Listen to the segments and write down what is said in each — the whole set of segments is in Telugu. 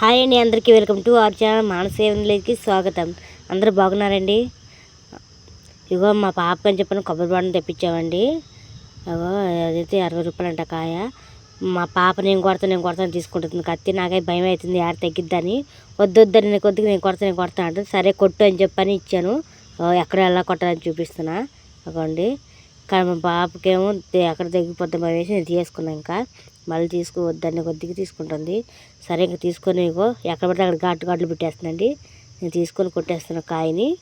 హాయ్ అండి అందరికీ వెల్కమ్ టు అవర్ ఛానల్ మానసేవన్లకి స్వాగతం. అందరూ బాగున్నారండి? ఇగో మా పాప అని చెప్పిన కొబ్బరి బాండం తెప్పించామండి. అగో అదైతే అరవై రూపాయలు అంట కాయ. మా పాప నేను కొడతాను నేను కొడతాను తీసుకుంటుంది. కత్తి నాకై భయం అవుతుంది ఆడ తగ్గిద్దని. వద్దు వద్దని నేను కొద్దిగా నేను కొడతా నేను కొడతాను అంటే సరే కొట్టు అని చెప్పని ఇచ్చాను. ఓ, ఎక్కడ ఎలా కొట్టాలని చూపిస్తున్నా. అగోండి. కానీ మా పాపకేమో ఎక్కడ తగ్గిపోతే భయం వేసి నేను తీసుకున్నాను ఇంకా. మళ్ళీ తీసుకు వద్దని కొద్దిగా తీసుకుంటుంది. సరే ఇంకా తీసుకొని ఇగో ఎక్కడ పడితే అక్కడ ఘాటు ఘాట్లు పెట్టేస్తుందండి. నేను తీసుకొని కొట్టేస్తున్నా కాయని.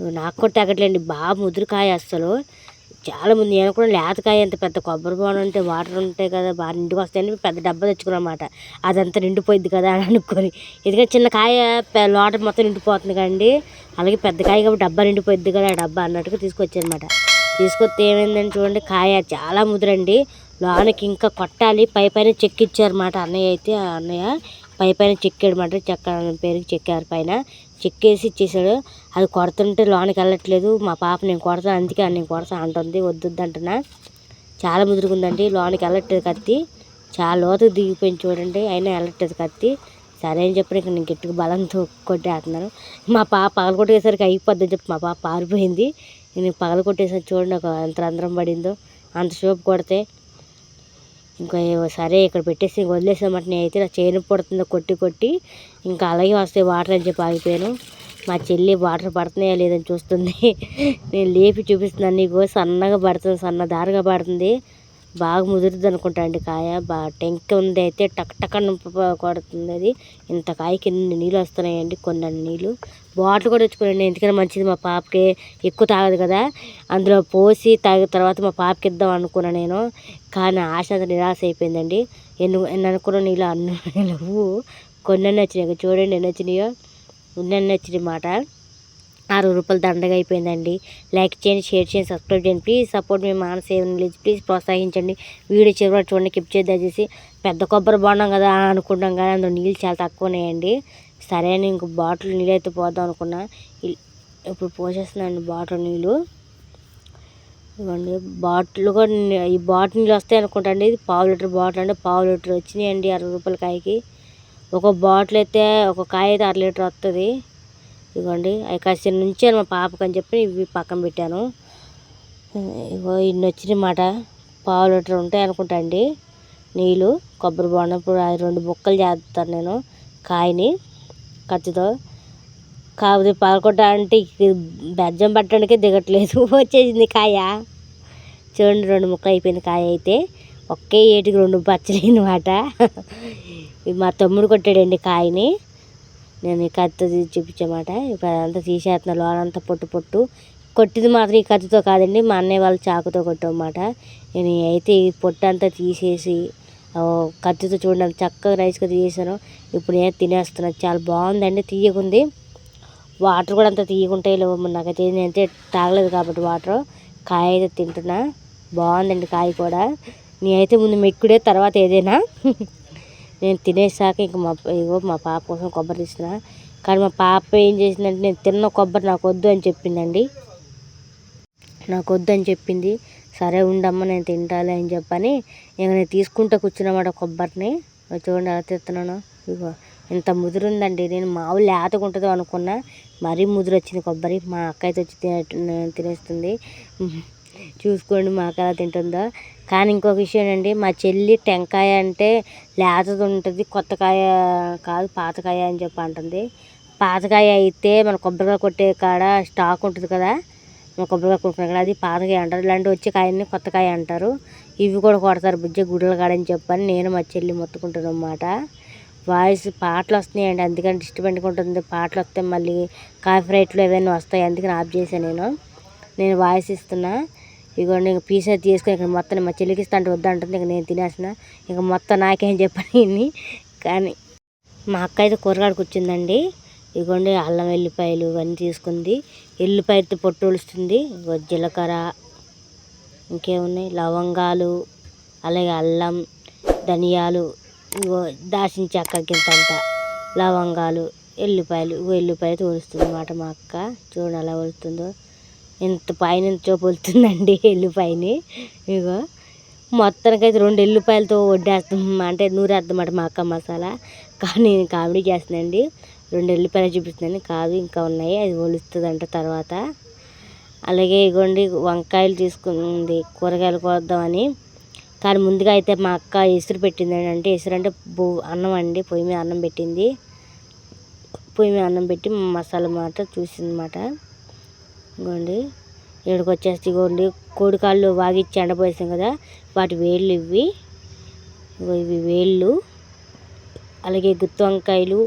నాకు కొట్టి తగ్గట్లేండి. బాగా ముదురు కాయ అసలు చాలా ముందు నేను కూడా లేతకాయ అంత పెద్ద కొబ్బరి బోనం ఉంటే వాటర్ ఉంటాయి కదా బాగా నిండుకు వస్తాయని పెద్ద డబ్బా తెచ్చుకున్నమాట అదంతా నిండిపోయింది కదా అని అనుకొని. ఎందుకంటే చిన్న కాయ పె- లోట మొత్తం నిండిపోతుంది కదండి. అలాగే పెద్ద కాయ కాబట్టి డబ్బా నిండిపోయింది కదా ఆ డబ్బా అన్నట్టుగా తీసుకొచ్చానమాట. తీసుకొస్తే ఏమైందని చూడండి కాయ చాలా ముదురండి. లోనకి ఇంకా కొట్టాలి. పై పైన చెక్కిచ్చారన్నమాట అన్నయ్య అయితే. ఆ అన్నయ్య పై పైన చెక్కాడమాట చెక్క పేరుకి చెక్కారు పైన. చెక్కేసి ఇచ్చేసాడు. అది కొడుతుంటే లోనికి వెళ్ళట్లేదు. మా పాప నేను కొడతాను అందుకే నేను కొడతా అంటుంది. వద్దు అంటున్నా. చాలా ముదురుకుందండి. లోనికి వెళ్ళట్లేదు కత్తి. చాలా లోతుకు దిగిపోయింది చూడండి. అయినా వెళ్ళట్లేదు కత్తి. సరే అని చెప్పి ఇక్కడ నేను గట్టిగా బలంతో కొట్టేస్తున్నాను. మా పాప పగలు కొట్టేసరికి అయిపోద్దని చెప్పి మా పాప పారిపోయింది. నేను పగలు కొట్టేసరికి చూడండి. ఒక ఎంత రంధ్రం పడిందో. అంత షోపు కొడితే ఇంకా సరే ఇక్కడ పెట్టేసి ఇంక వదిలేసామంటే నేనైతే నా చేను పడుతుందో కొట్టి కొట్టి ఇంకా అలాగే వస్తాయి వాటర్ అని చెప్పి ఆగిపోయాను. మా చెల్లి వాటర్ పడుతున్నాయా లేదని చూస్తుంది. నేను లేపి చూపిస్తున్నాను నీకు. సన్నగా పడుతుంది సన్న దారుగా పడుతుంది. బాగా ముదురుద్ది అనుకుంటా అండి కాయ. బాగా టెంక ఉంది అయితే టక్ టక్ కొడుతుంది అది. ఇంత కాయకి ఎన్ని నీళ్ళు వస్తున్నాయండి కొన్ని నీళ్ళు. బాటిల్ కూడా తెచ్చుకోండి ఎందుకంటే మంచిది. మా పాపకి ఎక్కువ తాగదు కదా. అందులో పోసి తాగిన తర్వాత మా పాపకి ఇద్దాం అనుకున్నా నేను. కానీ ఆశ అంత నిరాశ అయిపోయిందండి. ఎన్ని ఎన్ని అనుకున్న నీళ్ళు అన్న నువ్వు కొన్ని వచ్చినాయి. చూడండి ఎన్ని వచ్చినాయో. ఎన్ని వచ్చినాయి మాట. అరవై రూపాయలు దండగా అయిపోయిందండి. లైక్ చేయండి షేర్ చేయండి సబ్స్క్రైబ్ చేయండి. ప్లీజ్ సపోర్ట్ మీ మానసేవన్ ప్లీజ్ ప్లీజ్ ప్రోత్సహించండి. వీడియో చివరి చూడండి కిప్ చేసి పెద్ద కొబ్బరి బాగున్నాం కదా అనుకుంటాం కానీ అందులో నీళ్ళు చాలా తక్కువ ఉన్నాయండి. సరే అని ఇంకో బాటిల్ నీళ్ళు అయితే పోదాం అనుకున్నా. ఇప్పుడు పోసేస్తున్నాను బాటిల్ నీళ్ళు. ఇవ్వండి బాటిల్ కూడా ఈ బాటిల్ నీళ్ళు వస్తాయి అనుకుంటా అండి. ఇది పావు లీటర్ బాటిల్ అంటే పావు లీటర్ వచ్చినాయండి అరవై రూపాయల కాయకి. ఒక బాటిల్ అయితే ఒక కాయ అయితే అర లీటర్ వస్తుంది ఇదిగోండి అవి కాసిన నుంచే మా పాపకు అని చెప్పి ఇవి పక్కన పెట్టాను. ఇగో ఇన్ని వచ్చినాయన్నమాట పావు లీటర్ ఉంటాయి అనుకుంటా అండి. నీళ్ళు కొబ్బరి బోండం ఇప్పుడు అది రెండు బుక్కలు చేస్తాను నేను కాయని కత్తితో కాకపోతే పదకొండ అంటే బెజ్జం పట్టడానికే దిగట్లేదు. వచ్చేసింది కాయ. చూడండి రెండు ముక్కలు అయిపోయింది కాయ అయితే. ఒకే ఏటికి రెండు పచ్చడి అనమాట ఇది మా తమ్ముడు కొట్టాడండి కాయని. నేను ఈ కత్తి తీసి చూపించమాట. ఇప్పుడు అదంతా తీసేస్తున్నా లోనంతా పొట్టు పొట్టు. కొట్టింది మాత్రం ఈ కత్తితో కాదండి మా అన్నయ్య వాళ్ళు చాకుతో కొట్టమాట నేను అయితే ఈ పొట్టు అంతా తీసేసి కత్తితో చూడండి చక్కగా రైస్గా తీసేసాను. ఇప్పుడు నేను తినేస్తున్నాను చాలా బాగుందండి తీయకుంది. వాటర్ కూడా అంత తీయకుంటాయి లేవు మరి నాకైతే నేనైతే తాగలేదు కాబట్టి వాటర్. కాయ అయితే తింటున్నా. బాగుందండి కాయ కూడా. నేనైతే ముందు మెక్కుడే తర్వాత ఏదైనా. నేను తినేసాక ఇంక మా ఇగో మా పాప కోసం కొబ్బరి తీసిన కానీ మా పాప ఏం చేసిందంటే నేను తిన్న కొబ్బరి నాకు వద్దు అని చెప్పిందండి. నాకు వద్దు అని చెప్పింది. సరే ఉండమ్మ నేను తింటాలి అని చెప్పని ఇక నేను తీసుకుంటూ కూర్చున్నమాట కొబ్బరిని. చూడండి ఎలా తెస్తున్నాను ఇగో ఇంత ముదురు ఉందండి నేను మామూలు లేతగా ఉంటుందో అనుకున్నా మరీ ముదురు వచ్చింది కొబ్బరి. మా అక్క అయితే వచ్చి తినే తినేస్తుంది. చూసుకోండి మాకు ఎలా తింటుందో? కానీ ఇంకొక విషయం అండి మా చెల్లి టెంకాయ అంటే లేతది ఉంటుంది కొత్త కాయ కాదు పాతకాయ అని చెప్పి అంటుంది. పాతకాయ అయితే మన కొబ్బరికాయ కొట్టే కాడ స్టాక్ ఉంటుంది కదా మన కొబ్బరికాయ కొట్టిన కాడ అది పాతకాయ అంటారు. ఇలాంటి వచ్చే కాయని కొత్త కాయ అంటారు. ఇవి కూడా కొడతారు బుజ్జ గుడ్డల కాడని చెప్పని నేను మా చెల్లి మొత్తుకుంటాను అన్నమాట. వాయిస్ పాటలు వస్తున్నాయండి అందుకని డిస్టర్బెంట్గా ఉంటుంది. పాటలు వస్తే మళ్ళీ కాఫీ రైట్లు ఏవైనా వస్తాయి అందుకని ఆఫ్ చేశాను నేను. నేను వాయిస్ ఇస్తున్నా. ఇగోండి ఇంక పీస్ అయితే తీసుకొని ఇక్కడ మొత్తం మా చెల్లికి ఇస్తాంట అంటే వద్దంటుంది ఇంక నేను తినేసిన. ఇంక మొత్తం నాకేం చెప్పని కానీ మా అక్క అయితే కూరగాడ కూర్చుందండి ఇగోండి అల్లం వెల్లిపాయలు ఇవన్నీ తీసుకుంది. ఎల్లిపాయతో పొట్టు ఒలుస్తుంది. జీలకర్ర ఇంకేమున్నాయి? లవంగాలు అలాగే అల్లం ధనియాలు ఇగో దాచిన చెక్క గింతంత లవంగాలు ఎల్లిపాయలు ఇగో ఎల్లిపాయలు తోలుస్తుంది అన్నమాట మా అక్క. చూడండి అలా ఒలుతుందో ఇంత పైన ఎంతో పొలుతుందండి ఎల్లిపాయని ఇగో మొత్తానికైతే రెండు ఎల్లిపాయలతో వడ్డేస్తాం. అంటే నూరేస్తామాట మా అక్క మసాలా. కానీ నేను కామెడీ చేస్తున్నానండి రెండు ఎల్లిపాయలు చూపిస్తున్నాను. కాదు ఇంకా ఉన్నాయి. అది ఒలుస్తుందంట తర్వాత. అలాగే ఇగోండి వంకాయలు తీసుకుంది. కూరగాయలు కోద్దామని. కానీ ముందుగా అయితే మా అక్క ఎసురు పెట్టిందండి. అంటే ఎసురు అంటే బో అన్నం అండి. పొయ్యి మీద అన్నం పెట్టింది. పొయ్యి మీద అన్నం పెట్టి మసాలా మాట చూసిందన్నమాట. ఇగోండి ఇక్కడికి వచ్చేసి ఇగోండి కోడికాళ్ళు వాగిచ్చి ఎండపోసాం కదా వాటి వేళ్ళు ఇవి ఇవి వేళ్ళు. అలాగే గుత్తి వంకాయలు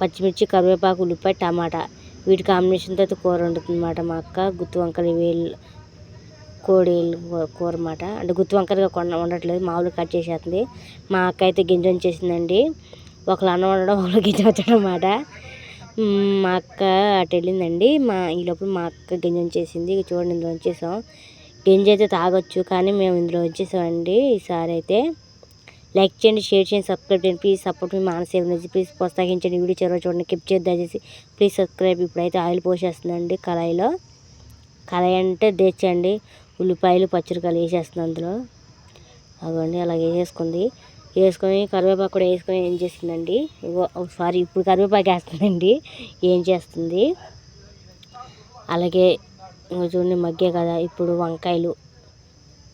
పచ్చిమిర్చి కరివేపాకు ఉల్లిపాయ టమాటా. వీటి కాంబినేషన్తో అయితే కూర వండుతుందన్నమాట మా అక్క. గుత్తి వంకాయలు వేళ్ళు కోడి కూర అన్నమాట. అంటే గుత్తి వంకాయలుగా కొండ ఉండట్లేదు మామూలుగా కట్ చేసేస్తుంది. మా అక్క అయితే గింజ చేసిందండి ఒకళ్ళు అన్నం వండడం ఒకళ్ళు గింజ వచ్చడం అన్నమాట. మా అక్క అటు వెళ్ళిందండి. మా ఈ లోపల మా అక్క గింజ చేసింది చూడండి ఇందులో వచ్చేసాం గింజ అయితే తాగొచ్చు కానీ మేము ఇందులో వచ్చేసామండి ఈసారి అయితే. లైక్ చేయండి షేర్ చేయండి సబ్స్క్రైబ్ చేయండి. ప్లీజ్ సపోర్ట్ మీ మానసేవ నుంచి ప్లీజ్ ప్రోత్సహించండి. వీడియో చివరి చూడండి కిప్ చేద్దాం దయచేసి. ప్లీజ్ సబ్స్క్రైబ్ ఇప్పుడైతే ఆయిల్ పోసేస్తుందండి కళాయిలో. కళాయి అంటే తెచ్చండి ఉల్లిపాయలు పచ్చిరకాయలు వేసేస్తుంది అందులో. అవ్వండి అలాగే వేసేసుకుంది. వేసుకొని కరివేపాకు కూడా వేసుకొని ఏం చేసిందండి సారీ ఇప్పుడు కరివేపాకు వేస్తుందండి. ఏం చేస్తుంది? అలాగే ఇంకో చూడండి మగ్గే కదా ఇప్పుడు వంకాయలు.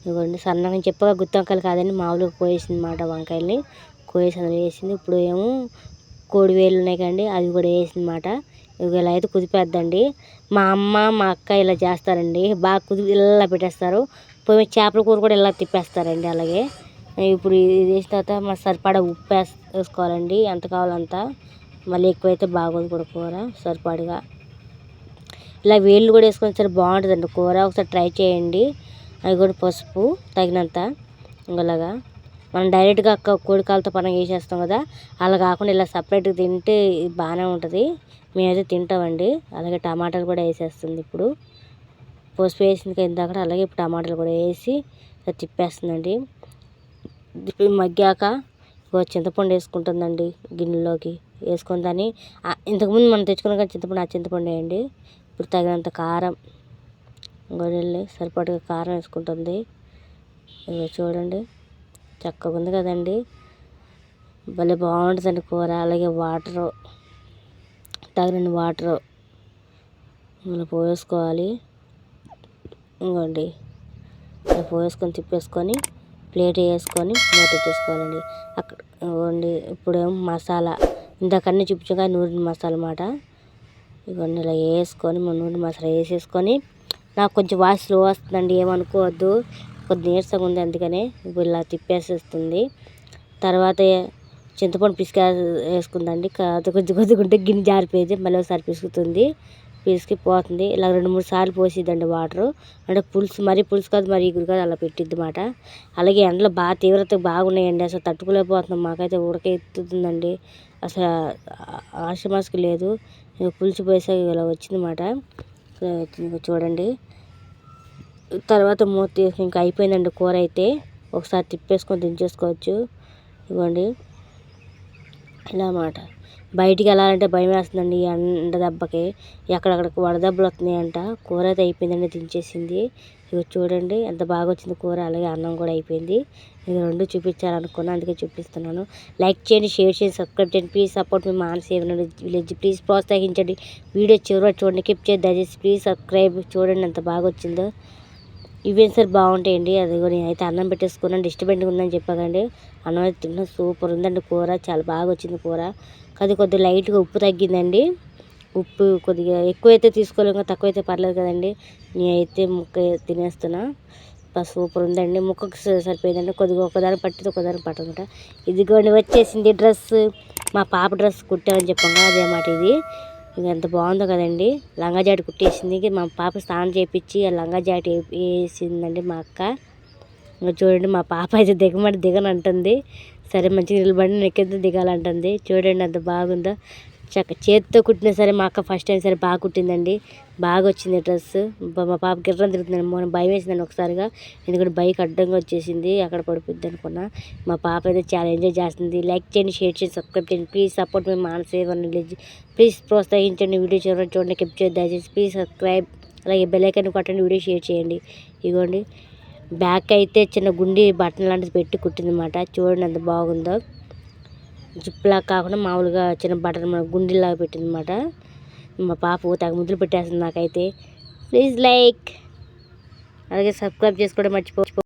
ఇవ్వండి సన్నగా చెప్పగా గుత్తి వంకాయలు కాదండి మామూలుగా కోయేసింది అన్నమాట వంకాయల్ని. కోయేసి అందులో వేసింది. ఇప్పుడు ఏమో కోడి వేలు ఉన్నాయి కండి అవి కూడా వేసింది మాట ఇవి ఇలా అయితే కుదిపేద్దండి. మా అమ్మ మా అక్క ఇలా చేస్తారండి. బాగా కుదిపి ఇలా పెట్టేస్తారు. పోయి చేపల కూర కూడా ఇలా తిప్పేస్తారండి అలాగే. ఇప్పుడు ఇది వేసిన తర్వాత మన సరిపడా ఉప్పు వేస్ వేసుకోవాలండి. ఎంత కావాలంత. మళ్ళీ ఎక్కువైతే బాగోదు కూడా కూర సరిపడగా. ఇలా వేళ్ళు కూడా వేసుకొని సరే బాగుంటుందండి కూర. ఒకసారి ట్రై చేయండి. అవి కూడా పసుపు తగినంత ఇంకలాగా. మనం డైరెక్ట్గా క- కోడికాలతో పనం చేసేస్తాం కదా. అలా కాకుండా ఇలా సపరేట్గా తింటే బాగానే ఉంటుంది. మేమైతే తింటామండి. అలాగే టమాటాలు కూడా వేసేస్తుంది ఇప్పుడు. పసుపు వేసింది ఇందాక. అలాగే ఇప్పుడు టమాటాలు కూడా వేసి తిప్పేస్తుందండి. మగ్గాక చింతపండు వేసుకుంటుందండి గిన్నెలోకి వేసుకొని దాన్ని ఇంతకుముందు మనం తెచ్చుకున్న కానీ చింతపండు ఆ చింతపండు వేయండి. ఇప్పుడు తగినంత కారం గొర్రెల్ని సరిపడగా కారం వేసుకుంటుంది. ఇవి చూడండి చక్కగా ఉంది కదండి. భలే బాగుంటుందండి కూర అలాగే వాటరు తగిన వాటరు మనం పోసుకోవాలి ఇంకోండి ఇలా పోసుకొని తిప్పేసుకొని ప్లేట్ వేసుకొని మూత పెట్టేసుకోవాలండి అక్కడ ఇవ్వండి ఇప్పుడు మసాలా ఇందాకన్నీ చూపించగా నూనె మసాలా అన్నమాట ఇవన్నీ ఇలా వేసుకొని నూనె మసాలా వేసేసుకొని నాకు కొంచెం వాయిస్ స్లో వస్తుందండి ఏమనుకోవద్దు. కొద్ది నీరసంగా ఉంది అందుకనే ఇప్పుడు ఇలా తిప్పేసేస్తుంది. తర్వాత చింతపండు పిసిక వేసుకుందండి కాదు కొద్ది కొద్దిగా ఉంటే గిన్నె జారిపోయేది మళ్ళీ ఒకసారి పిసుకుతుంది. పిసికి పోతుంది. ఇలా రెండు మూడు సార్లు పోసిద్దండి వాటర్. అంటే పులుసు మరీ పులుసు కాదు మరీ ఇగురు కాదు అలా పెట్టిద్ది మాట అలాగే ఎండలు బాగా తీవ్రత బాగున్నాయండి. అసలు తట్టుకోలేకపోతున్నాం. మాకైతే ఉడక ఎత్తుతుందండి. అసలు ఆశమాసకి లేదు. పులుసు పోసాక ఇలా వచ్చిందన్నమాట మాట చూడండి. తర్వాత మూత తీసుకుని ఇంకా అయిపోయిందండి కూర అయితే. ఒకసారి తిప్పేసుకొని దించేసుకోవచ్చు. ఇవ్వండి ఇలా అన్నమాట బయటికి వెళ్ళాలంటే భయం వేస్తుందండి ఈ ఎండ దెబ్బకి. ఎక్కడెక్కడికి వడదెబ్బలు వస్తున్నాయంట. కూర అయితే అయిపోయిందండి దించేసింది. ఇక చూడండి ఎంత బాగా వచ్చింది కూర. అలాగే అన్నం కూడా అయిపోయింది. ఇది రెండు చూపించాలనుకున్నా అందుకే చూపిస్తున్నాను. లైక్ చేయండి షేర్ చేయండి సబ్స్క్రైబ్ చేయండి. ప్లీజ్ సపోర్ట్ మీ మానసి విలేజ్ ప్లీజ్ ప్రోత్సహించండి. వీడియో చివరి చూడండి కిప్ చేయండి. దయచేసి ప్లీజ్ సబ్స్క్రైబ్ చూడండి ఎంత బాగా వచ్చిందో ఇవేం సార్ బాగుంటాయండి. అది కూడా నేనైతే అన్నం పెట్టేసుకున్నాను. డిస్టర్బెంట్గా ఉందని చెప్పాకండి. అన్నం అయితే తిన్నా సూపర్ ఉందండి కూర. చాలా బాగా వచ్చింది కూర. అది కొద్దిగా లైట్గా ఉప్పు తగ్గిందండి. ఉప్పు కొద్దిగా ఎక్కువైతే తీసుకోలేము కదా, తక్కువ అయితే పర్లేదు కదండి. నేనైతే ముక్క తినేస్తున్నా. సూపర్ ఉందండి. ముక్కకు సరిపోయిందండి. కొద్దిగా ఒకదాని పట్టింది ఒకదాని పట్టదట ఇదిగోండి వచ్చేసింది డ్రెస్ మా పాప డ్రెస్ కుట్టామని చెప్పాం అదే మాట ఇది. ఎంత బాగుందో కదండి. లంగా జాకెట్ కుట్టేసింది. మా పాప స్నానం చేయించి ఆ లంగా జాకెట్ వేసిందండి మా అక్క. ఇంకా చూడండి మా పాప అయితే దిగమంటే దిగను అంటుంది సరే మంచిగా నిలబడి నెక్కింత దిగాలంటుంది. చూడండి ఎంత బాగుందో. చక్క చేతితో కుట్టినా సరే మా అక్క ఫస్ట్ టైం సరే బాగా కుట్టిందండి. బాగా వచ్చింది డ్రెస్ మా పాప గిర్రం తిరుగుతుందండి. మొన్న భయం వేసిందండి ఒకసారిగా. ఎందుకంటే బైక్ అడ్డంగా వచ్చేసింది. అక్కడ పడిపోద్ది అనుకున్నా. మా పాప అయితే చాలా ఎంజాయ్ చేస్తుంది. లైక్ చేయండి షేర్ చేయండి సబ్స్క్రైబ్ చేయండి. ప్లీజ్ సపోర్ట్ మీ మానసేవ ప్లీజ్ ప్రోత్సహించండి వీడియో చూడండి చూడండి కిప్ చేయండి. దయచేసి ప్లీజ్ సబ్స్క్రైబ్ అలాగే బెల్ కొట్టండి వీడియో షేర్ చేయండి. ఇదిగోండి బ్యాక్ అయితే చిన్న గుండి బటన్ లాంటిది పెట్టి కుట్టిందన్నమాట. చూడండి ఎంత బాగుందో. జిప్లా కాకుండా మామూలుగా చిన్న బటన్ మన పెట్టింది అనమాట మా పాప తెగ ముద్దులు పెట్టేస్తుంది నాకైతే. ప్లీజ్ లైక్ అలాగే సబ్స్క్రైబ్ చేసుకోవడం మర్చిపో